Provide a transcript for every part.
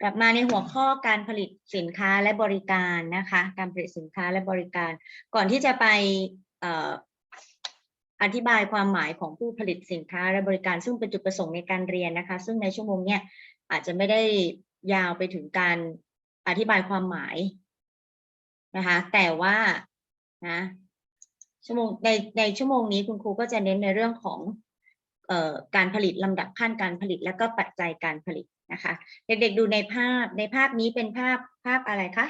กลับมาในหัวข้อการผลิตสินค้าและบริการนะคะ การผลิตสินค้าและบริการ ก่อนที่จะไปอธิบายความหมายของผู้ผลิตสินค้าและบริการ ซึ่งเป็นจุดประสงค์ในการเรียนนะคะ ซึ่งในชั่วโมงเนี้ยอาจจะไม่ได้ยาวไปถึงการอธิบายความหมายนะคะ แต่ว่านะชั่วโมงในในชั่วโมงนี้คุณครูก็จะเน้นในเรื่องของออการผลิตลำดับขั้นการผลิต และก็ปัจจัยการผลิต นะคะ เด็กๆดูในภาพในภาพนี้เป็นภาพภาพอะไรคะ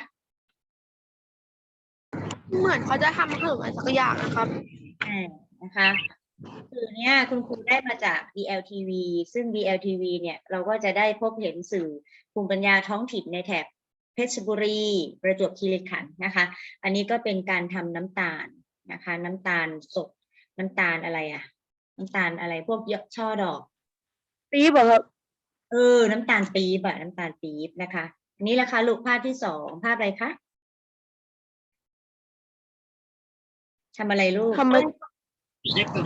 เหมือนเขาจะทำขนมอะไรสักอย่างนะครับอ่านะคะสื่อเนี้ยคุณครูได้มาจาก DLTV ซึ่ง DLTV เนี่ยเราก็จะได้พบเห็นสื่อภูมิปัญญาท้องถิ่นในแถบเพชรบุรี ประจวบคีรีขันธ์นะคะ อันนี้ก็เป็นการทำน้ำตาลนะคะ น้ำตาลสดน้ำตาลอะไรอะน้ำตาลอะไรพวกเยอะช่อดอกปี๊บเหรอครับ เออ น้ำตาลปี๊บอะน้ำตาลปี๊บนะคะอันนี้ละคะลูกภาพที่สองภาพอะไรคะทำอะไรลูกทำไม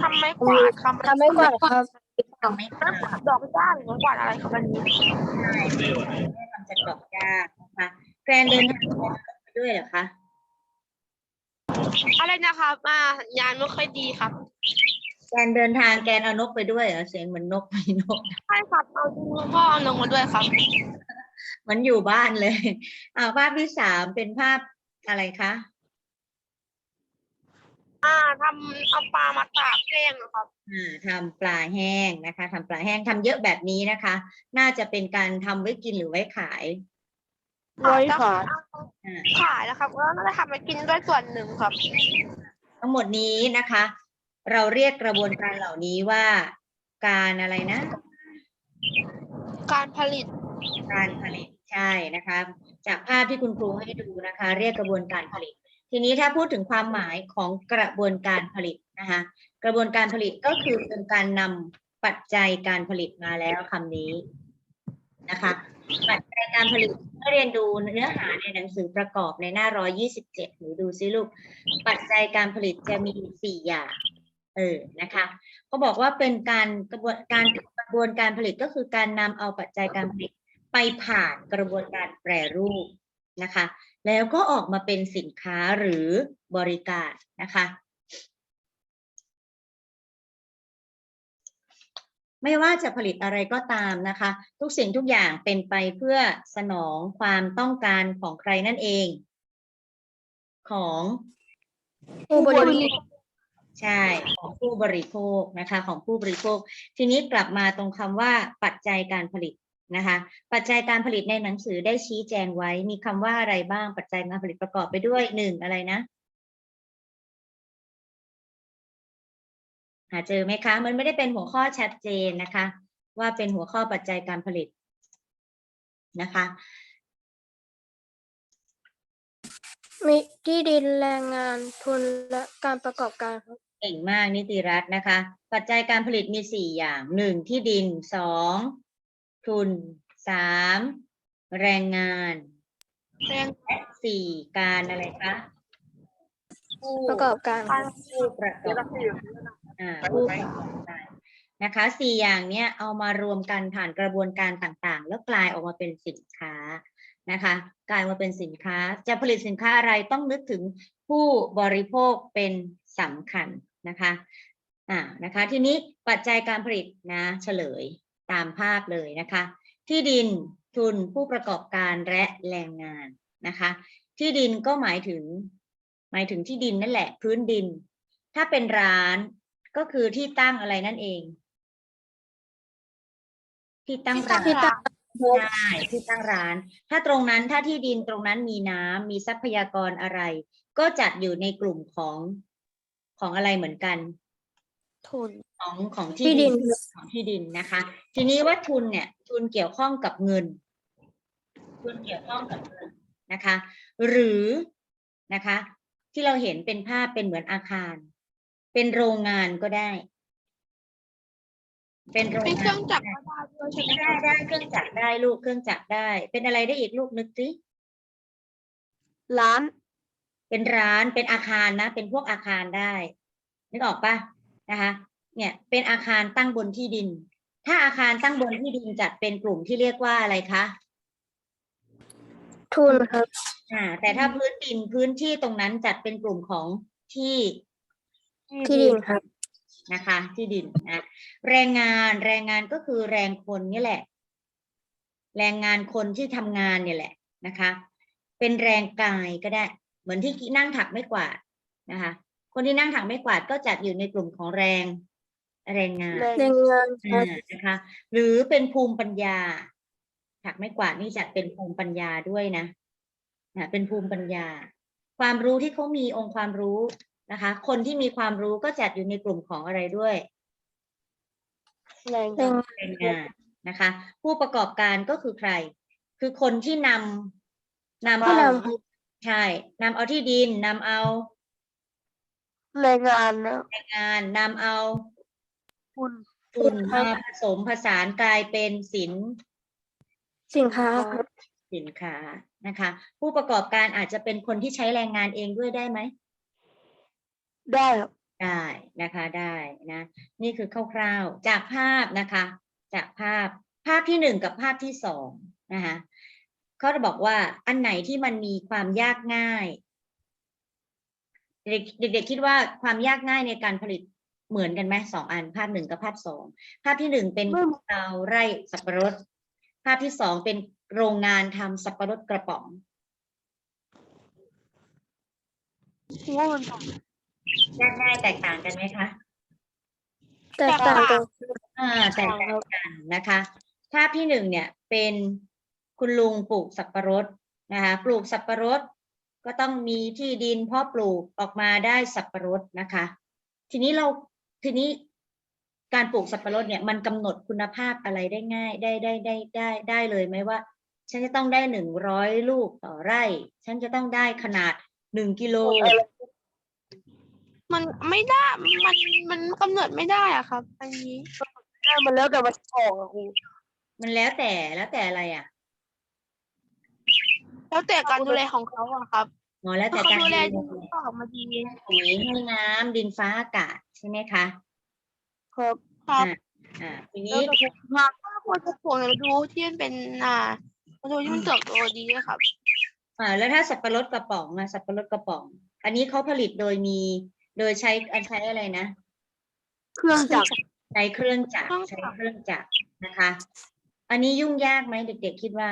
ทำไมกวาดครับทำไม่กวาดครับทำไม่ไม้กวาดดอกจ้าหรือไม้กวาดอะไรครับอันนี้ได้ไม่ทำจากดอกหญ้านะคะแกรนเดินทางไปด้วยเหรอคะอะไรนะครับอ่าสัญญาณไม่ค่อยดีครับ แกรนเดินทางแกรนเอานกไปด้วยเหรอเสียงเหมือนนกไปนก ใช่ครับเอาจริงๆพ่อเอาลงมาด้วยครับเหมันอยู่บ้านเลยอ่าภาพที่สามเป็นภาพอะไรคะอ่าทำเอาปลามาตากแห้งนะครับอ่าทำปลาแห้งนะคะทำปลาแห้งทำเยอะแบบนี้นะคะ น่าจะเป็นการทำไว้กินหรือไว้ขายไว้ขายอ่าขายแล้วครับแล้วน่าจะทำไปกินด้วยส่วนหนึ่งครับ ทั้งหมดนี้นะคะ เราเรียกกระบวนการเหล่านี้ว่า การอะไรนะ การผลิต การผลิตใช่นะคะ จากภาพที่คุณครูให้ดูนะคะ เรียกกระบวนการผลิต ทีนี้ถ้าพูดถึงความหมายของกระบวนการผลิตนะคะ กระบวนการผลิตก็คือเป็นการนำปัจจัยการผลิตมาแล้วคำนี้นะคะ ปัจจัยการผลิตเมื่อเรียนดูเนื้อหาในหนังสือประกอบในหน้า127หรือดูซิลูก ปัจจัยการผลิตจะมีสี่อย่างเออนะคะเขาบอกว่าเป็นการกระบวนการกระบวนการผลิตก็คือการนำเอาปัจจัยการผลิตไปผ่านกระบวนการแปรรูปนะคะ แล้วก็ออกมาเป็นสินค้าหรือบริการนะคะ ไม่ว่าจะผลิตอะไรก็ตามนะคะ ทุกสิ่งทุกอย่างเป็นไปเพื่อสนองความต้องการของใครนั่นเอง ของผู้บริโภค ใช่ของผู้บริโภคนะคะของผู้บริโภค ทีนี้กลับมาตรงคำว่าปัจจัยการผลิตนะคะปัจจัยการผลิตในหนังสือได้ชี้แจงไว้มีคำว่าอะไรบ้างปัจจัยการผลิตประกอบไปด้วยหนึ่งอะไรนะ หาเจอไหมคะ มันไม่ได้เป็นหัวข้อชัดเจนนะคะ ว่าเป็นหัวข้อปัจจัยการผลิตนะคะมีที่ดินแรงงานทุนและการประกอบการครับ เก่งมากนิติรัตน์นะคะ ปัจจัยการผลิตมีสี่อย่างหนึ่งที่ดินสองทุนสามแรงงานแรงและสี่การอะไรคะผู้ประกอบการครับผู้ประกอบอ่าผู้ประกอบการนะคะสี่อย่างเนี้ยเอามารวมกันผ่านกระบวนการต่างๆ แล้วกลายออกมาเป็นสินค้านะคะ กลายมาเป็นสินค้าจะผลิตสินค้าอะไรต้องนึกถึงผู้บริโภคเป็นสำคัญ นะคะอ่านะคะทีนี้ปัจจัยการผลิตนะเฉลยตามภาพเลยนะคะ ที่ดินทุนผู้ประกอบการและแรงงานนะคะ ที่ดินก็หมายถึง หมายถึงที่ดินนั่นแหละ พื้นดิน ถ้าเป็นร้านก็คือที่ตั้งอะไรนั่นเอง ที่ตั้งร้านที่ตั้งใช่ที่ตั้งร้าน ถ้าตรงนั้นถ้าที่ดินตรงนั้นมีน้ำมีทรัพยากรอะไร ก็จัดอยู่ในกลุ่มของ ของอะไรเหมือนกัน ทุนของของที่ที่ดิดินนของที่ดินนะคะ ทีนี้ว่าทุนเนี่ย ทุนเกี่ยวข้องกับเงิน ทุนเกี่ยวข้องกับเงินนะคะ หรือนะคะ ที่เราเห็นเป็นภาพเป็นเหมือนอาคาร เป็นโรงงานก็ได้ เป็นโรงเป็นเครื่งาอนงจักรก็ได้ด้วยใช่ไหมคได้รับได้เครื่องจักรได้ลูกเครื่องจักรได้ เป็นอะไรได้อีกลูกนึกสิร้าน เป็นร้านเป็นอาคารนะ เป็นพวกอาคารได้ นึกออกปะนะคะ เนี่ยเป็นอาคารตั้งบนที่ดิน ถ้าอาคารตั้งบนที่ดินจัดเป็นกลุ่มที่เรียกว่าอะไรคะทุนครับอ่า แต่ถ้าพื้นดินพื้นที่ตรงนั้นจัดเป็นกลุ่มของที่ที่ดินครับนะคะ ที่ดินนะแรงงานแรงงานก็คือแรงคนนี่แหละ แรงงานคนที่ทำงานเนี่ยแหละนะคะ เป็นแรงกายก็ได้ เหมือนที่นั่งถักไม่กวาดนะคะ คนที่นั่งถักไม่กวาดก็จัดอยู่ในกลุ่มของแรง แรงงานแรงงานครัอ่าบนะคะ หรือเป็นภูมิปัญญา ถักไม่กวาดนี่จัดเป็นภูมิปัญญาด้วยนะนะเป็นภูมิปัญญา ความรู้ที่เขามีองค์ความรู้นะคะ คนที่มีความรู้ก็จัดอยู่ในกลุ่มของอะไรด้วยแรงแรงแรงงานนะคะ ผู้ประกอบการก็คือใคร คือคนที่นำนำผู้เอานำ ใช่นำเอาที่ดินนำเอาแรงงานนะแรงงานนำเอาคุณ ทุนมาผสมผสานกลายเป็นสินสินค้าครับสินค้านะคะ ผู้ประกอบการอาจจะเป็นคนที่ใช้แรงงานเองด้วยได้ไหม ได้ครับได้นะคะได้นะ นี่คือคร่าวๆจากภาพนะคะ จากภาพภาพที่หนึ่งกับภาพที่สองนะคะ เขาจะบอกว่าอันไหนที่มันมีความยากง่ายเด็กเด็กๆคิดว่าความยากง่ายในการผลิตเหมือนกันไหมสองอันภาพหนึ่งกับภาพสองภาพที่หนึ่งเป็นชาวไร่สับปะรด ภาพที่สองเป็นโรงงานทำสับปะรดกระป๋องว่ามันยากง่ายแตกต่างกันไหมคะแตกต่างกันอ่าแตกต่างกันนะคะ ภาพที่หนึ่งเนี่ยเป็น คุณลุงปลูกสับปะรดนะคะปลูกสับปะรดก็ต้องมีที่ดินเพาะปลูกออกมาได้สับปะรดนะคะ ทีนี้เราทีนี้การปลูกสับปะรดเนี่ยมันกำหนดคุณภาพอะไรได้ง่าย ได้ได้ได้ได้ได้เลยไหมว่า ฉันจะต้องได้หนึ่งร้อยลูกต่อไร่ ฉันจะต้องได้ขนาดหนึ่งกิโลมันไม่ได้ มัน มันกำหนดไม่ได้อะครับ อันนี้ได้มันแล้วแต่มันออกอะครูมันแล้วแต่แล้วแต่อะไรอะ แล้วแต่การดูแลของเขาอะครับอ๋อแล้วแต่ถ้าเขาการดูแลดูดีแลก็ออกมาดีปุ๋ยให้น้ำดินฟ้าอากาศใช่ไหมคะครับครับอ่าทีแล้นี้วแต่คุณภาพถ้าควรจะปลูกเนี่ยดูที่มันเป็นอ่าดูที่มันเติบโตดีนะครับ อ่าแล้วถ้าสับปะรดกระป๋องนะสับปะรดกระป๋อง อันนี้เขาผลิตโดยมี โดยใช้ใช้อะไรนะ เครื่องจักร ใช้เครื่องจักรเครื่องจัใช้กรเครื่องจักรนะคะ อันนี้ยุ่งยากไหมเด็ก ๆ คิดว่า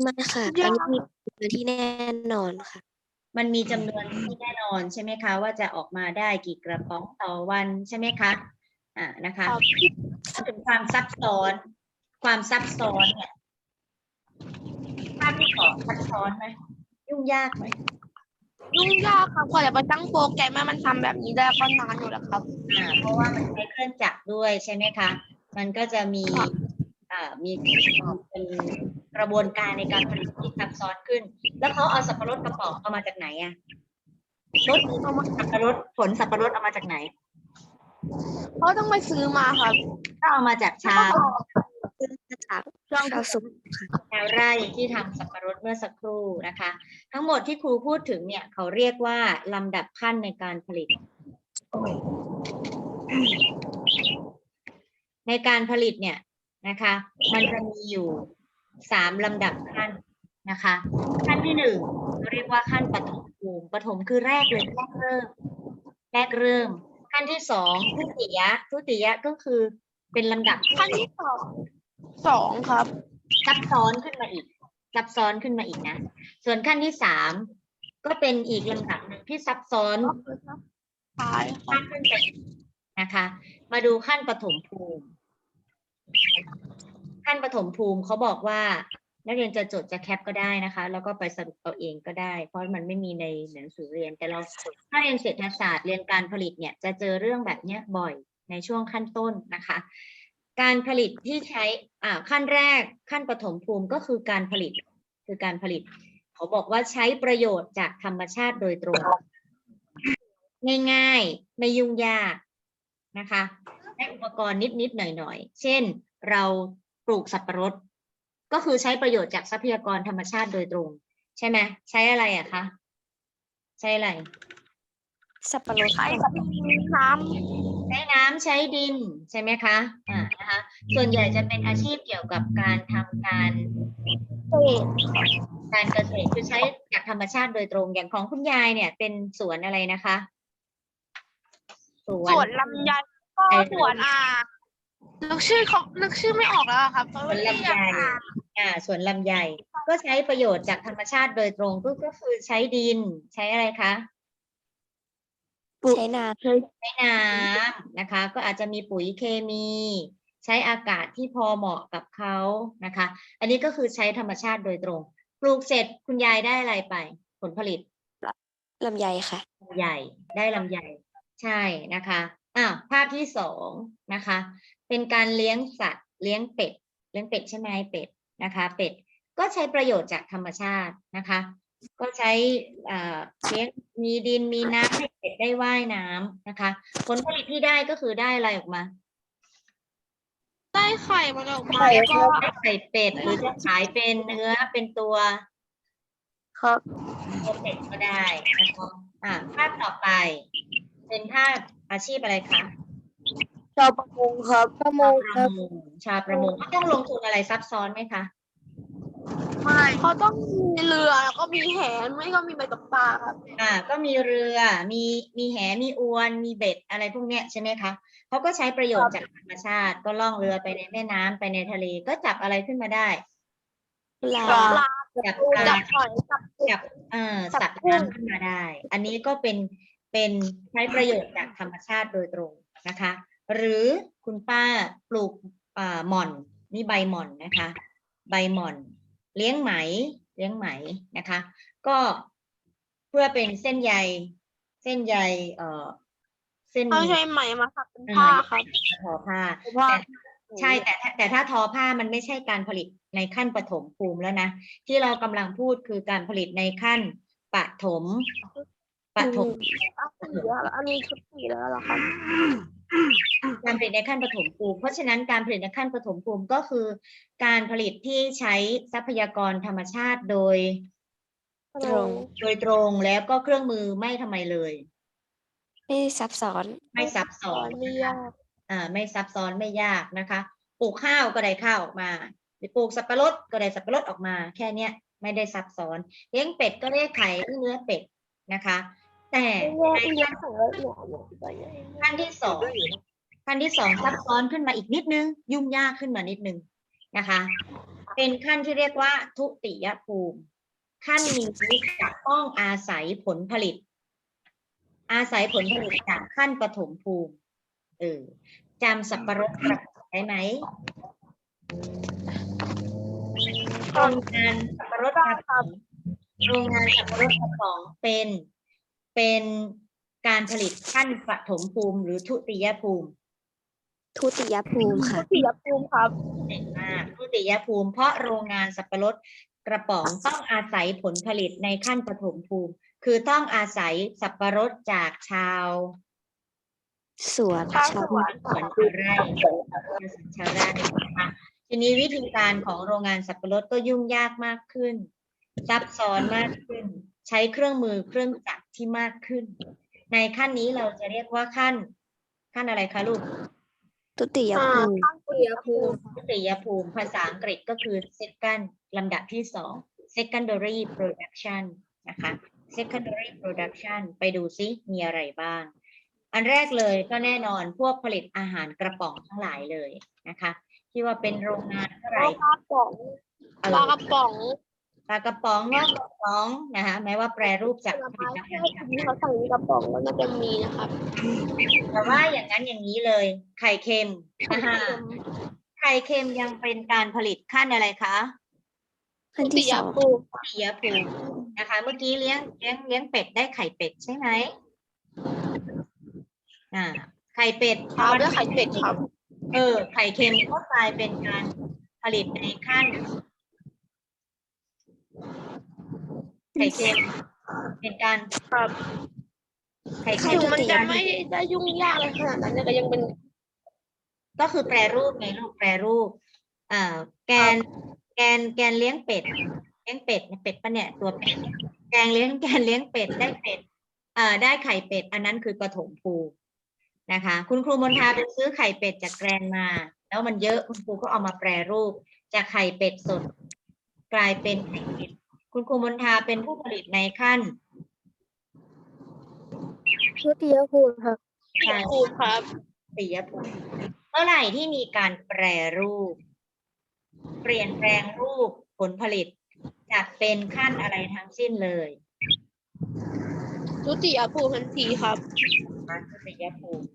ไม่ค่ะยาอันกนี้มีตัวที่แน่นอนค่ะ มันมีจำนวนที่แน่นอนใช่ไหมคะ ว่าจะออกมาได้กี่กระป๋องต่อวันใช่ไหมคะอ่านะคะครับพูดถึงความซับซ้อน ความซับซ้อนเนี่ยภาพที่สองซับซ้อนไหมยุ่งยากไหมยุ่งยากครับกว่าจะมาตั้งโปรแกรมให้มันทำแบบนี้ได้ก็นานอยู่แล้วครับอ่าเพราะว่ามันใช้เครื่องจักรด้วยใช่ไหมคะ มันก็จะมีค่ะอ่ามีเป็น กระบวนการในการผลิตที่ซับซ้อนขึ้น แล้วเขาเอาสับปะรดกระป๋องเอามาจากไหนอะรสสับปะรดผลสับปะรดเอามาจากไหนเขาต้องไปซื้อมาครับก็เอามาจากชาวจากชาวสวนค่ะชาวไร่ที่ทำสับปะรดเมื่อสักครู่นะคะ ทั้งหมดที่ครูพูดถึงเนี่ยเขาเรียกว่าลำดับขั้นในการผลิต ในการผลิตเนี่ยนะคะ มันจะมีอยู่ สามลำดับขั้นนะคะ ขั้นที่หนึ่งเราเรียกว่าขั้นปฐมภูมิปฐมคือแรกเลยแรกเริ่ม แรกเริ่ม ขั้นที่สองทุติยะทุติยะก็คือเป็นลำดับขั้นที่สองสองครับซับซ้อนขึ้นมาอีกซับซ้อนขึ้นมาอีกนะ ส่วนขั้นที่สามก็เป็นอีกลำดับหนึ่งที่ซับซ้อนท้ายครัมาบกขึ้นไปอีกนะคะ มาดูขั้นปฐมภูมิ ขั้นปฐมภูมิเขาบอกว่า นักเรียนจะจดจะแคปก็ได้นะคะ แล้วก็ไปสรุปเอาเองก็ได้ เพราะมันไม่มีในหนังสือเรียน แต่เราถ้าเรียนเศรษฐศาสตร์เรียนการผลิตเนี่ยจะเจอเรื่องแบบเนี้ยบ่อยในช่วงขั้นต้นนะคะ การผลิตที่ใช้อ่าขั้นแรกขั้นปฐมภูมิก็คือการผลิตคือการผลิต เขาบอกว่าใช้ประโยชน์จากธรรมชาติโดยตรง ง่ายๆไม่ยุ่งยากนะคะได้อุปกรณ์นิดๆหน่อยๆ เช่นเรา ปลูกสับปะรด ก็คือใช้ประโยชน์จากทรัพยากรธรรมชาติโดยตรง ใช่ไหมใช้อะไรอะคะใช้อะไร สับปะรดใช้ค่ะน้ใช้น้ำใช้ดินใช่ไหมคะอ่านะคะส่วนใหญ่จะเป็นอาชีพเกี่ยวกับการทำการเศษการเกษตรคือใช้จากธรรมชาติโดยตรงอย่างของคุณยายเนี่ย เป็นสวนอะไรนะคะ สวนสวนลำไยก็สวนอ่า นึกชื่อเขานึกชื่อไม่ออกแล้วอะครับเพราะว่าเรียกอ่าอ่าสวนลำไย ก็ใช้ประโยชน์จากธรรมชาติโดยตรงก็ก็คือใช้ดิน ใช้อะไรคะ ใช้นาใช้น้ำนะคะ ก็อาจจะมีปุ๋ยเคมี ใช้อากาศที่พอเหมาะกับเขานะคะ อันนี้ก็คือใช้ธรรมชาติโดยตรง ปลูกเสร็จคุณยายได้อะไรไป ผลผลิตลำไยค่ะ ลำไยได้ลำไยใช่นะคะอ่าภาพที่สองนะคะ เป็นการเลี้ยงสัตว์ เลี้ยงเป็ด เลี้ยงเป็ดใช่ไหมเป็ดนะคะ เป็ดก็ใช้ประโยชน์จากธรรมชาตินะคะ ก็ใช้อ่าเลี้ยงมีดินมีน้ำให้เป็ดได้ว่ายน้ำนะคะ ผลผลิตที่ได้ก็คือได้อะไรออกมา ได้ไข่มันออกมาแล้วก็ได้ไข่เป็ดหรือจะขายเป็นเนื้อเป็นตัวครับตัวเป็ดก็ได้นะคะอ่าภาพต่อไป เป็นภาพอาชีพอะไรคะ ชาวประมงครับประมงคปรัระบมงชาวประมงก็ต้องลงทุนอะไรซับซ้อนไหมคะไม่เขาต้องมีเรือแล้วก็มีแหไม่ก็มีใบตกปลาครับอ่า ก็มีเรือมีมีแหมีอวนมีเบ็ดอะไรพวกเนี้ยใช่ไหมคะเขาก็ใช้ประโยชน์จากธรรมชาติ ก็ล่องเรือไปในแม่น้ำไปในทะเลก็จับอะไรขึ้นมาได้ปลาปลาจับปลาจับหอยจับจับเอ่อจับสัตว์กุ้งน้ำขึ้นมาได้ อันนี้ก็เป็นเป็นใช้ประโยชน์จากธรรมชาติโดยตรงนะคะ หรือคุณป้าปลูกอ่าหม่อนนี่ใบหม่อนนะคะ ใบหม่อน เลี้ยงไหมเลี้ยงไหมนะคะ ก็เพื่อเป็นเส้นใยเส้นใยเอ่อเส้นเขาใช้ไหมมาถักเป็นผ้าครับทอผ้าผ้าใช่แต่ถ้าแต่ถ้าทอผ้ามันไม่ใช่การผลิตในขั้นปฐมภูมิแล้วนะ ที่เรากำลังพูดคือการผลิตในขั้นปฐมปฐมสีแล้วอันนี้ชุดสีแล้วเหรอครับ การผลิตในขั้นปฐมภูมิ เพราะฉะนั้นการผลิตในขั้นปฐมภูมิก็คือ การผลิตที่ใช้ทรัพยากรธรรมชาติโดยตรงโดยตรงแล้วก็เครื่องมือไม่ทำไมเลย ไม่ซับซ้อน ไม่ซับซ้อนไม่ยากอ่าไม่ซับซ้อนไม่ยากนะคะ ปลูกข้าวก็ได้ข้าวออกมาหรือปลูกสับปะรดก็ได้สับปะรดออกมา แค่เนี้ยไม่ได้ซับซ้อน เลี้ยงเป็ดก็ได้ไข่ได้เนื้อเป็ดนะคะ แต่ไม่ยากในไม่ยากของเราหนูหนูไปใหญ่ขั้นที่สองขั้นที่สองซับซ้อนขึ้นมาอีกนิดนึง ยุ่งยากขึ้นมานิดนึงนะคะ เป็นขั้นที่เรียกว่าทุติยภูมิ ขั้นนี้จะต้องอาศัยผลผลิต อาศัยผลผลิตจากขั้นปฐมภูมิเออจำสับปะรดกระป๋องได้ไหมโรงงานสับปะรดกระป๋องโรงงานสับปะรดกระป๋องเป็น เป็นการผลิตขั้นปฐมภูมิ หรือทุติยภูมิ ทุติยภูมิค่ะ สีภูมิครับ เก่งมากทุติยภูมิ เพราะโรงงานสับปะรดกระป๋องต้องอาศัยผลผลิตในขั้นปฐมภูมิ คือต้องอาศัยสับปะรดจากชาวสวนชาวชาวสวน สวนชาวไร่ชาวสวนชาวไร่นะคะทีนี้วิธีการของโรงงานสับปะรดก็ยุ่งยากมากขึ้น ซับซ้อนมากขึ้น ใช้เครื่องมือเครื่องจักรที่มากขึ้น ในขั้นนี้เราจะเรียกว่าขั้น ขั้นอะไรคะลูกทุติยอ่าภูมิข้างสีภูมิทุติยภูมิ ภาษาอังกฤษก็คือ second ลำดับที่สอง secondary production นะคะ secondary production ไปดูซิมีอะไรบ้าง อันแรกเลยก็แน่นอนพวกผลิตอาหารกระป๋องทั้งหลายเลยนะคะ ที่ว่าเป็นโรงงานเท่าไหปร่ลากระป๋องเอปลาอกระป๋องป ลากระป๋องนอกกระป๋องนะคะแม้ว่าแปรรูปผจากลผลิไม้ตที่ภัณฑ์ที่เขาสั่งกระป๋องแล้วมันจะมีนะครับแต่ว่าอย่างนั้นอย่างนี้เลย ไข่เค็มนะคะไข่เค็มยังเป็นการผลิตขั้นอะไรคะขั้นทุติที่ยสองภูมิทุติยภูมินะคะ เมื่อกี้เลี้ยงเลี้ยงเลี้ยงเป็ดได้ไข่เป็ดใช่ไหมอ่า ไข่เป็ดครับแล้วไข่เป็ดครับ เออ ไข่เค็มก็กลายเป็นการผลิตในขั้น ไข่เค็มเป็นการครับไข่เค็มมันจะไม่ได้ยุ่งยากอะไรขนาดนั้นแต่ก็ยังเป็น ก็คือแปรรูปไงลูกแปรรูปอ่าแกน แกนแกนเลี้ยงเป็ด เลี้ยงเป็ดเนี่ยเป็ดปะเนี่ยตัวเป็ดแกงเลี้ยงแกนเลี้ยงเป็ดได้เป็ดอ่าได้ไข่เป็ด อันนั้นคือปฐมภูนะคะ คุณครูมนทาไปซื้อไข่เป็ดจากแกรนมา แล้วมันเยอะคุณครูก็เอามาแปรรูป จากไข่เป็ดสด กลายเป็นไข่เป็ด คุณครูมนทาเป็นผู้ผลิตในขั้นทุติยภูมิครับใช่ครูครับติยภูมิเมื่อไหร่ที่มีการแปรรูป เปลี่ยนแปลงรูปผลผลิตจะเป็นขั้นอะไรทั้งสิ้นเลยทุติยภูมิทันทีครับมาติยภูมิ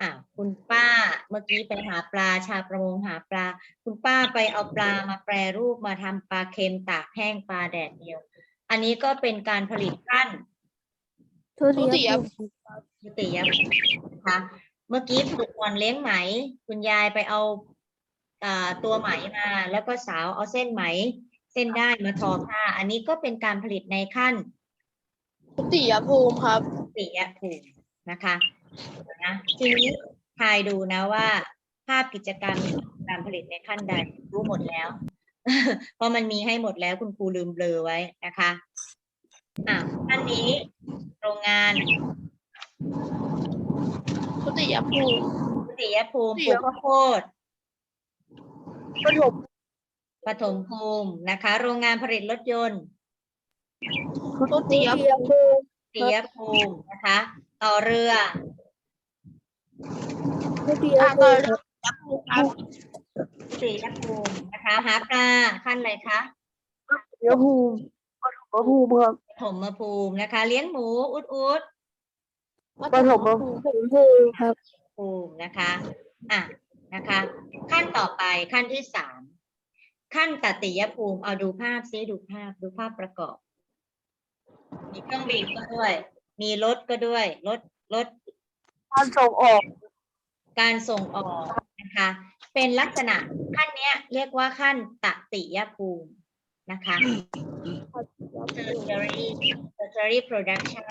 อะคุณป้าเมื่อกี้ไปหาปลาชาวประมงหาปลา คุณป้าไปเอาปลามาแปรรูปมาทำปลาเค็มตากแห้งปลาแดดเดียว อันนี้ก็เป็นการผลิตขั้นทุติทุติยยภูมิทุติยภูมินะคะเมื่อกี้ฝึกก่อนเลี้ยงไหม คุณยายไปเอาอ่าตัวไหมมา แล้วก็สาวเอาเส้นไหม เส้นได้มาทอผ้า อันนี้ก็เป็นการผลิตในขั้นทุติยภูมิครับติยภูมินะคะ นะทีนี้ทายดูนะว่า ภาพกิจกรรมการผลิตในขั้นใดรู้หมดแล้ว เพราะมันมีให้หมดแล้วคุณครูลืมเบลอไว้นะคะอะขั้นนี้โรงงานทุติยภูมิติยภูมิติปลูยกข้าวโพดประถมปฐมภูมินะคะ โรงงานผลิตรถยนต์ทุติยทุติภูยมิภูมิติยภูมินะคะ ต่อเรือทุติย อ่าภูต่อมิเรือทุติยภูมิครับติยภูมินะคะหาปลาขั้นอะไรคะทุติยภูมิปฐมภูมิครับปฐมภูมินะคะ เลี้ยงหมูอุดอุดปฐมภูมิครับ ภูมินะคะ อะนะคะ ขั้นต่อไปขั้นที่สามขั้นตติยภูมิเอาดูภาพซิดูภาพดูภาพประกอบ มีเครื่องบินก็ด้วย มีรถก็ด้วยรถรถ การส่งออกการส่งออกนะคะ เป็นลักษณะขั้นเนี้ย เรียกว่าขั้นตติยภูมินะคะ tertiary tertiary production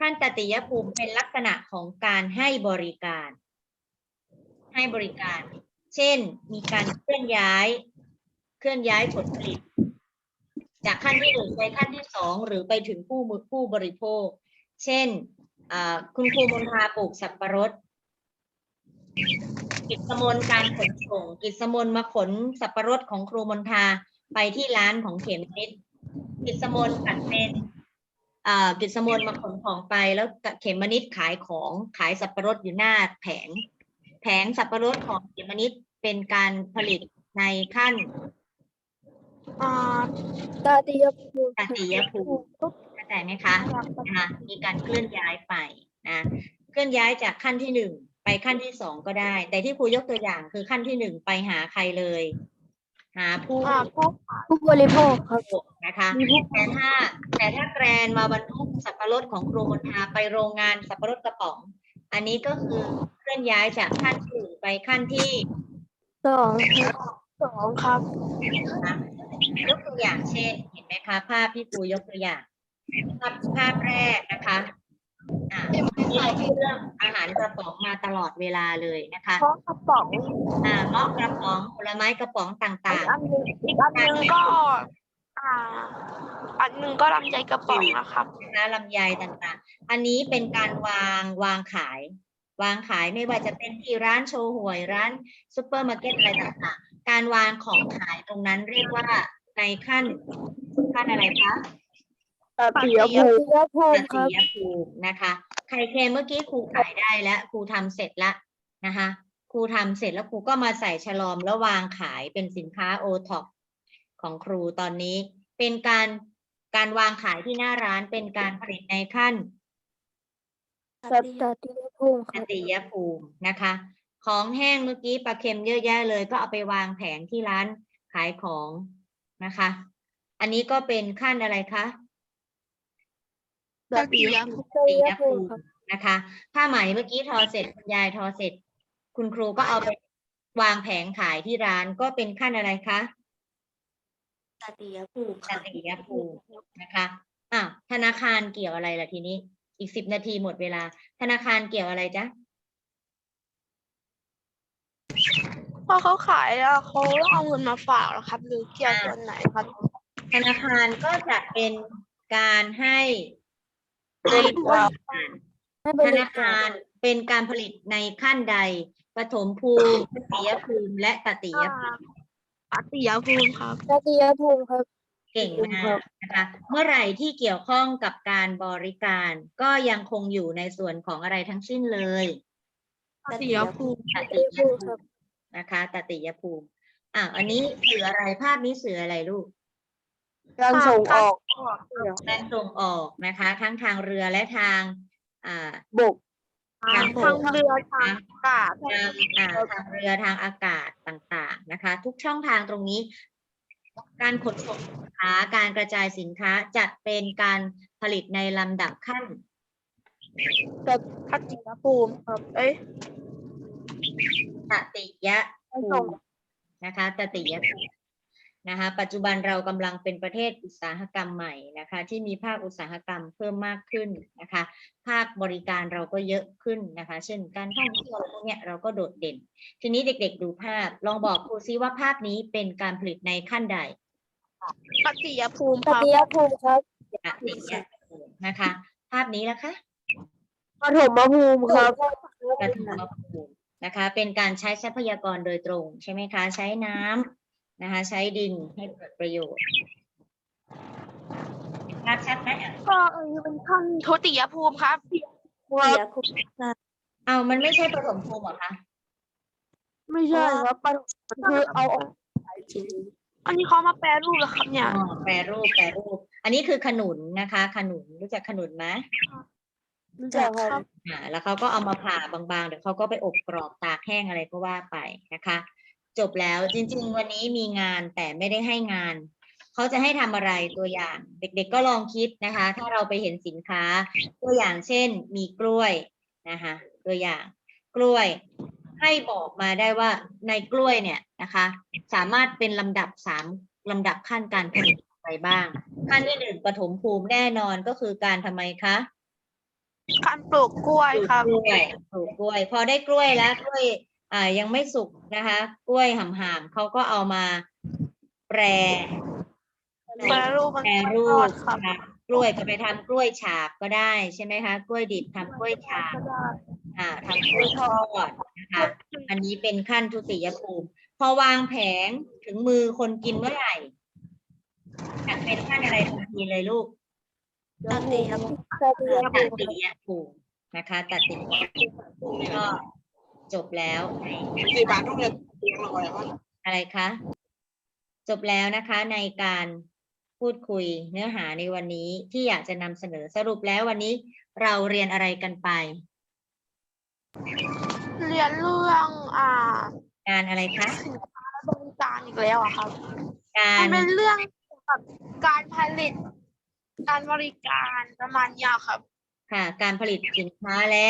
ขั้นตติยภูมิเป็นลักษณะของการให้บริการ ให้บริการ เช่น มีการเคลื่อนย้าย เคลื่อนย้ายผลผลิต จากขั้นที่หนึ่งไปขั้นที่สองหรือไปถึงผู้มือผู้บริโภค เช่น คุณครูมนทาปลูกสับปะรด กิจมนการขนส่ง กิจมนมาขนสับปะรดของครูมนทาไปที่ร้านของเขมนิดกิจมนตัดเป็นอ่ากิจมนมาขนของไปแล้วเขมนิดขายของขายสับปะรดอยู่หน้าแผง แผงสับปะรดของเขมนิดเป็นการผลิตในขั้นอ่าตติยภูมิตติยภูมิเข้า ใจไหมคะนะคะมีการเคลื่อนย้ายไปนะเคลื่อนย้ายจากขั้นที่หนึ่งไปขั้นที่สองก็ได้ แต่ที่ครูยกตัวอย่างคือขั้นที่หนึ่งไปหาใครเลย หาผู้อ่าพวกผู้บริโภคครับนะคะแต่ถ้าแต่ถ้าแกรนมาบรรทุกสับปะรดของครูมนทาไปโรงงานสับปะรดกระป๋อง อันนี้ก็คือเคลื่อนย้ายจากขั้นที่หนึ่งไปขั้นที่สองครับสองครับนะคะยกตัวอย่างเช่น เห็นไหมคะภาพที่ครูยกตัวอย่าง ภาพภาพแรกนะคะอ่านี่เราพูดเรื่องอาหารกระป๋องมาตลอดเวลาเลยนะคะเพราะกระป๋องอ่าเงาะกระป๋องผลไม้กระป๋องต่างอันหนึงอีกอันหนึงก็ อ่า อันหนึงก็ลำไยกระป๋องนะครับๆนะคะลำไยต่างๆ อันนี้เป็นการวางวางขายวางขายไม่ว่าจะเป็นที่ร้านโชว์หวยร้านซูเปอร์มาร์เก็ตอะไรต่างๆ การวางของขายตรงนั้นเรียกว่าในขั้นขั้นอะไรคะ ตติยภูมิตติยภูตมิคติรับยภูมินะคะ ไข่เค็มเมื่อกี้ครูขายได้แล้วครูทำเสร็จละนะคะครูทำเสร็จแล้วครูก็มาใส่ฉลอมแล้ววางขายเป็นสินค้าโอท็อปของครูตอนนี้ เป็นการการวางขายที่หน้าร้านเป็นการผลิตในขั้นตติยภูมิคตรับติยภูมินะคะ ของแห้งเมื่อกี้ปลาเค็มเยอะแยะเลย ก็เอาไปวางแผงที่ร้านขายของนะคะ อันนี้ก็เป็นขั้นอะไรคะ ตติยภูมิตติยภูมิครับนะคะ ผ้าไหมเมื่อกี้ทอเสร็จคุณยายทอเสร็จ คุณครูก็เอาไปวางแผงขายที่ร้านก็เป็นขั้นอะไรคะตติยภูมิตติยภูมินะคะอะธนาคารเกี่ยวอะไรล่ะทีนี้ อีกสิบนาทีหมดเวลา ธนาคารเกี่ยวอะไรจ๊ะพอเขาขายแล้วเขาเอาเงินมาฝากเหรอครับ หรือเกี่ยวส่วนไหนครับ ธนาคารก็จะเป็นการให้ให้ บริการให้บธรินาการคารเป็นการผลิตในขั้นใดปฐมภูมิทุติยภูมิและตติยภูมิปฏิยภูมิครับตติยภูมิครับ เก่งมากนะคะ เมื่อไหร่ที่เกี่ยวข้องกับการบริการก็ยังคงอยู่ในส่วนของอะไรทั้งสิ้นเลยปฏิยภูมิตติยภูมินะคะตติยภูมิอ่าอันนี้สื่ออะไรภาพนี้สื่ออะไรลูก การส่งออกการส่งออกนะคะ ทั้งทางเรือและทางอ่าบกทางเรือทางอากาศทางอ่าทางเรือทางอากาศต่างๆนะคะ ทุกช่องทางตรงนี้ การขนส่งสินค้าการกระจายสินค้าจัดเป็นการผลิตในลำดับขั้นกับปฏิยภูมิครับเอ้ยตติยภูมินะคะตติยภูมิ นะคะปัจจุบันเรากำลังเป็นประเทศอุตสาหกรรมใหม่นะคะที่มีภาคอุตสาหกรรมเพิ่มมากขึ้นนะคะภาคบริการเราก็เยอะขึ้นนะคะ เช่นการท่องเที่ยวอะไรพวกเนี้ยเราก็โดดเด่น ทีนี้เด็กๆดูภาพ ลองบอกครูซิว่าภาพนี้เป็นการผลิตในขั้นใดปฏิยภูมิตครับติยภูมิครับตติยภูมินะคะ ภาพนี้ละคะปฐมภูมิครับกระทมภูมินะคะ เป็นการใช้ทรัพยากรโดยตรงใช่ไหมคะ ใช้น้ำ นะคะใช้ดินให้เกิดประโยชน์ภาพชัดไหมอะก็เออเป็นขั้นทุติยภูมิครับตติยภูมิค่ะเอามันไม่ใช่ปฐมภูมิเหรอคะไม่ใช่ครับปฐมคือเอาออกอันนี้เขามาแปลรูปแล้วครับเนี่ย อ๋อแปรรูปแปรรูป อันนี้คือขนุนนะคะ ขนุนรู้จักขนุนไหมรู้จักครับ อ่าแล้วเขาก็เอามาผ่าบางๆเดี๋ยวเขาก็ไปอบกรอบตากแห้งอะไรก็ว่าไปนะคะ จบแล้วจริง ๆ วันนี้มีงานแต่ไม่ได้ให้งาน เขาจะให้ทำอะไรตัวอย่าง เด็ก ๆ ก็ลองคิดนะคะ ถ้าเราไปเห็นสินค้า ตัวอย่างเช่น มีกล้วยนะคะตัวอย่างกล้วย ให้บอกมาได้ว่าในกล้วยเนี่ยนะคะ สามารถเป็นลำดับสามลำดับขั้นการผลิตอะไรบ้าง ขั้นที่หนึ่งปฐมภูมิแน่นอนก็คือการทำไมคะการปลูกกล้วยครับปลูกกล้วยปลูกกล้วยพอได้กล้วยแล้วกล้วย อ่ายังไม่สุกนะคะ กล้วยห่ามๆเขาก็เอามาแปรแปรรูปมันแปรรูทอปดครับนะคะกล้วยก็ไปทำกล้วยฉาบก็ได้ใช่ไหมคะ กล้วยดิบทำกล้วยฉาบอ่าทำกล้วยทอดนะคะ อันนี้เป็นขั้นทุติยภูมิ พอวางแผงถึงมือคนกินเมื่อไหร่จะเป็นขั้นอะไรทันทีเลยลูกตติยภูมิตติยตัภูดมิติยภูมินะคะตัดติยภูมิก็ จบแล้วในสี่บาทต้องเรียนเรียนมาก่อนว่าอะไรคะ จบแล้วนะคะในการพูดคุยเนื้อหาในวันนี้ที่อยากจะนำเสนอสรุปแล้ววันนี้เราเรียนอะไรกันไป เรียนเรื่องอ่างานอะไรคะบริการอีกแล้วอะครับกามัรนเป็นเรื่องเกี่ยวกับการผลิต การบริการประมาณเนี้ยครับ ค่ะการผลิตสินค้าและ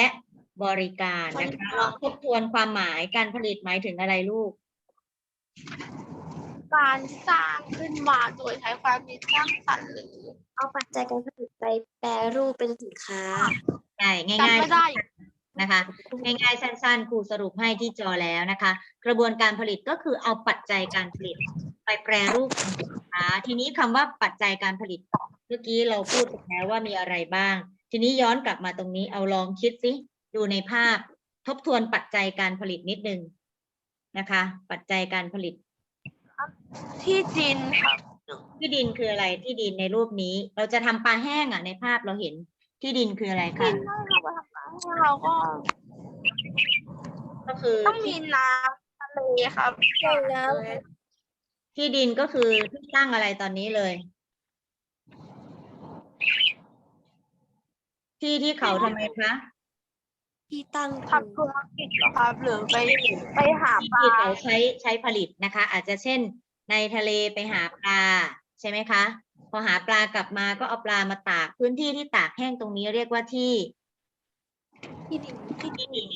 บริการนะคะลองทบทวนความหมายการผลิตหมายถึงอะไรลูก การสร้างขึ้นมาโดยใช้ความคิดสร้างสรรค์หรือเอาปัจจัยการผลิตไปแปรรูปเป็นสินค้าใช่ง่ายจำไม่ได้ๆนะคะง่ายๆสั้นๆครูสรุปให้ที่จอแล้วนะคะ กระบวนการผลิตก็คือเอาปัจจัยการผลิตไปแปรรูปเป็นสินค้า ทีนี้คำว่าปัจจัยการผลิตเมื่อกี้เราพูดไปแล้วว่ามีอะไรบ้าง ทีนี้ย้อนกลับมาตรงนี้เอาลองคิดสิ ดูในภาพทบทวนปัจจัยการผลิตนิดนึงนะคะ ปัจจัยการผลิต ที่ดินครับที่ดินคืออะไรที่ดินในรูปนี้ เราจะทำปลาแห้งอะในภาพเราเห็นที่ดินคืออะไรดิคะนเราก็ทำให้เราก็ก็คือต้องมีน้ำทะเลครับแหล่งน้ที่ดินก็คือที่ตั้งอะไรตอนนี้เลย ที่ที่เขาทำไมคะ ที่ตั้งทำธุรกิจเหรอครับหรือไปไปหาปลาที่เขาใช้ใช้ผลิตนะคะ อาจจะเช่น ในทะเลไปหาปลาใช่ไหมคะ พอหาปลากลับมาก็เอาปลามาตาก พื้นที่ที่ตากแห้งตรงนี้เรียกว่าที่ที่ดินที่ดิน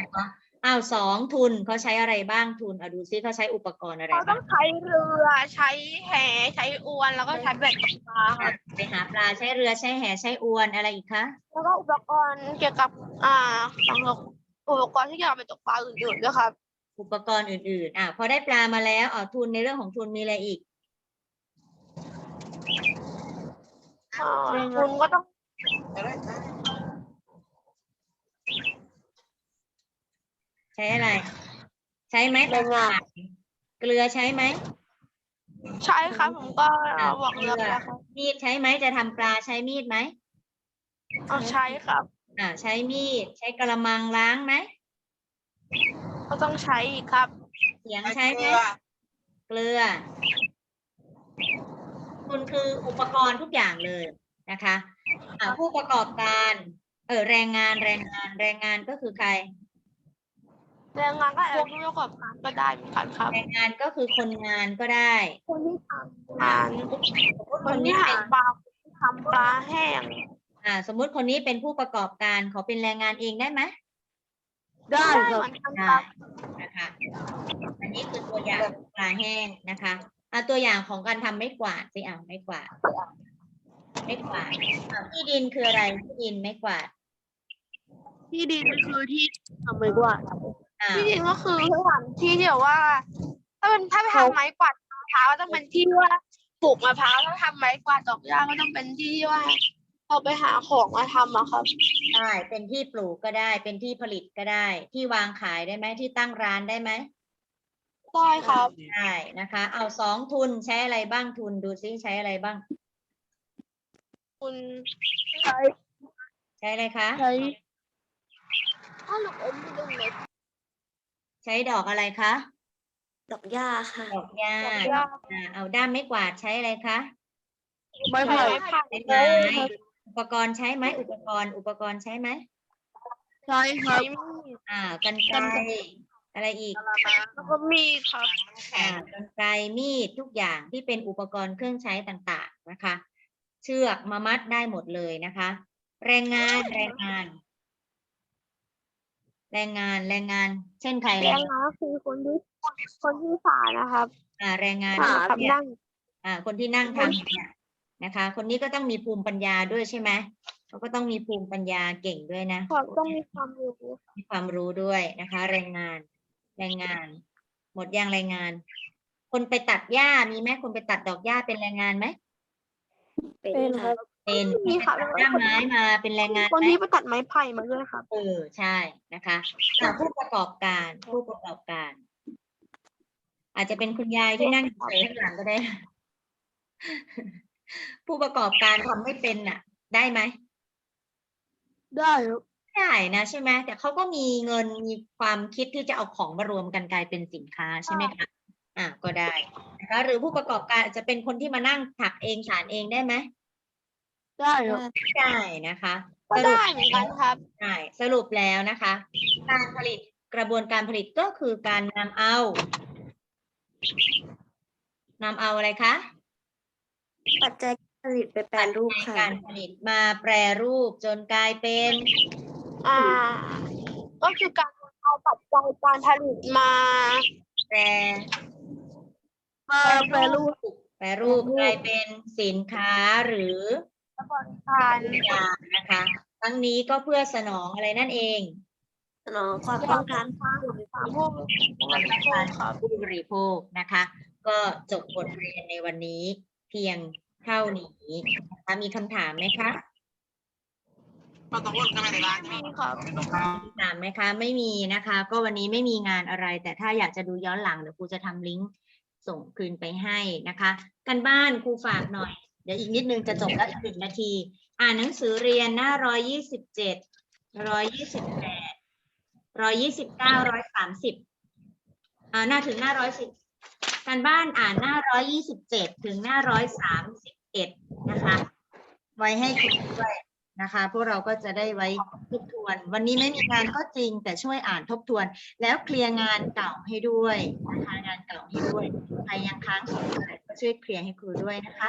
นะคะ อ้าวสองทุนเขาใช้อะไรบ้างทุนเอาดูซิเขาใช้อุปกรณ์อะไรเขาต้บ้าองงใช้เรือใช้แหใช้อวนแล้วก็ใช้เบ็ดตกปลาครับไปหาปลาใช้เรือใช้แหใช้อวนอะไรอีกคะแล้วก็อุปกรณ์เกี่ยวกับอ่าสำหรับอุปกรณ์ที่เกี่ยวกับไปตกปลาอื่นๆด้วยครับอุปกรณ์อื่นๆอะพอได้ปลามาแล้วอ๋อทุนในเรื่องของทุนมีอะไรอีก อ่าคุณก็ต้อง ใช้อะไร ใช้ไหมแรงงานเกลือใช้ไหมใช่ครับผมก็บอกเลือกแล้วครับมีดใช้ไหมจะทำปลาใช้มีดไหมเอาใช้ครับ อ่า ใช้มีด ใช้กระมังล้างไหมก็ต้องใช้อีกครับเสียงใช้ไหมเกลือ คุณคืออุปกรณ์ทุกอย่างเลยนะคะอ่าผู้ประกอบการ เออแรงงานแรงงานแรงงานก็คือใคร แรงงานก็อาจจะผู้ประกอบการก็ได้เหมือนกันครับ แรงงานก็คือคนงานก็ได้คนที่ทำงานสมมติคคนนที่นี้หาเป็นปลาคนที่ทำปลาแห้งอ่า สมมุติคนนี้เป็นผู้ประกอบการขอเป็นแรงงานเองได้ไหมได้เหมือนกันคได้รับนะคะอันนี้คือตัวอย่างปลาแห้งนะคะเอาตัวอย่างของการทำไม่กวาดสิอ่าไม่กวาดไม่กวาดอ่าที่ดินคืออะไรที่ดินไม่กวาด ที่ดินคือที่ทำไม้กวาด อ่าที่ดินก็คือสถานที่ที่แบบว่า ถ้าเป็นถ้าไปทำไม้กวาดมะพร้าวก็ต้องเป็นที่ที่ว่าปลูกมะพร้าวถ้าทำไม้กวาดดอกหญ้าก็ต้องเป็นที่ที่ว่าเราไปหาของมาทำอะครับ ใช่เป็นที่ปลูกก็ได้ เป็นที่ผลิตก็ได้ ที่วางขายได้ไหมที่ตั้งร้านได้ไหมได้ครับได้นะคะ เอาสองทุนใช้อะไรบ้างทุนดูซิใช้อะไรบ้าง คุณใช้ใช้อะไรคะ ใช้ถ้าลูกอมลูกเล็ก ใช้ดอกอะไรคะ ดอกหญ้าค่ะ ดอกหญ้าดอกหญ้าอ่าเอาด้ามไม่กวาดใช้อะไรคะไม้ไผ่ไผ่ใช้ไม้อุปกรณ์ใช้ไหมอุปกรณ์ อุปกรณ์ใช้ไหมใช้ครับอ่ากันไกรอะไรอีกแล้วก็มีครับอ่ากันไกรมีดทุกอย่างที่เป็นอุปกรณ์เครื่องใช้ต่างๆนะคะ เชือกมามัดได้หมดเลยนะคะ แรงงานแรงงาน แรงงานแรงงาน เช่นใครแรงงานก็คือคนที่คนที่สานะครับอ่าแรงงานสาเนี่ยทำนั่ง อ่า คนที่นั่งทำเนี่ยนะคะ คนนี้ก็ต้องมีภูมิปัญญาด้วยใช่ไหมเขาก็ต้องมีภูมิปัญญาเก่งด้วยนะเขาต้องมีความรู้มีความรู้ด้วยนะคะแรงงานแรงงาน หมดยังแรงงาน คนไปตัดหญ้ามีไหมคนไปตัดดอกหญ้าเป็นแรงงานไหมเป็นเป็นคค่ะรับ เป็นมีค่ะไปตัดหญ้าไม้มาเป็นแรงงานคนไหมที่ไปตัดไม้ไผ่มาด้วยครับ เออใช่นะคะอะผู้ประกอบการผู้ประกอบการ อาจจะเป็นคุณยายที่นั่งเฉยๆข้างหลังก็ได้ ผู้ประกอบการทำไม่เป็นน่ะ ได้ไหมได้ครับได้นะใช่ไหมแต่เขาก็มีเงินมีความคิดที่จะเอาของมารวมกันกลายเป็นสินค้าใช่ไหมคะอ่าก็ได้นะคะหรือผู้ประกอบการอาจจะเป็นคนที่มานั่งถักเองสานเองได้ไหม ได้ครับได้นะคะก็ได้เหมือนกันครับใช่สรุปแล้วนะคะ การผลิตกระบวนการผลิตก็คือการนำเอานำเอาอะไรคะปัจจัยการผลิตไปแปรรูปในค่ะการผลิตมาแปรรูปจนกลายเป็น อ่า ก็คือการเอาปัจจัยการผลิตมาแปรมาแปรรูปแปรรูปกลายเป็นสินค้าหรือ การบริการนะคะทั้งนี้ก็เพื่อสนองอะไรนั่นเอง สนองความต้องการผู้บริโภคครับผู้บริโภคนะคะ ก็จบบทเรียนในวันนี้เพียงเท่านี้นะคะมีคำถามไหมคะเราต้องวนกันไปในร้านมีครับมีคำถามไหมคะ ไม่มีนะคะ ก็วันนี้ไม่มีงานอะไร แต่ถ้าอยากจะดูย้อนหลังเดี๋ยวครูจะทำลิงก์ส่งคืนไปให้นะคะ กันบ้านครูฝากหน่อย เดี๋ยวอีกนิดนึงจะจบแล้วอีกหนึ่งนาที อ่านหนังสือเรียนหน้าร้อยยี่สิบเจ็ดร้อยยี่สิบแปดร้อยยี่สิบเก้าร้อยสามสิบอ่าหน้าถึงหน้าร้อยสิบการบ้านอ่านหน้าร้อยยี่สิบเจ็ดถึงหน้าร้อยสามสิบเอ็ดนะคะ ไว้ให้คุณด้วยนะคะ พวกเราก็จะได้ไว้ทบทวน วันนี้ไม่มีงานก็จริงแต่ช่วยอ่านทบทวน แล้วเคลียร์งานเก่าให้ด้วยนะคะงานเก่าให้ด้วยใครยังค้างสงสัยก็ช่วยเคลียร์ให้ครูด้วยนะคะ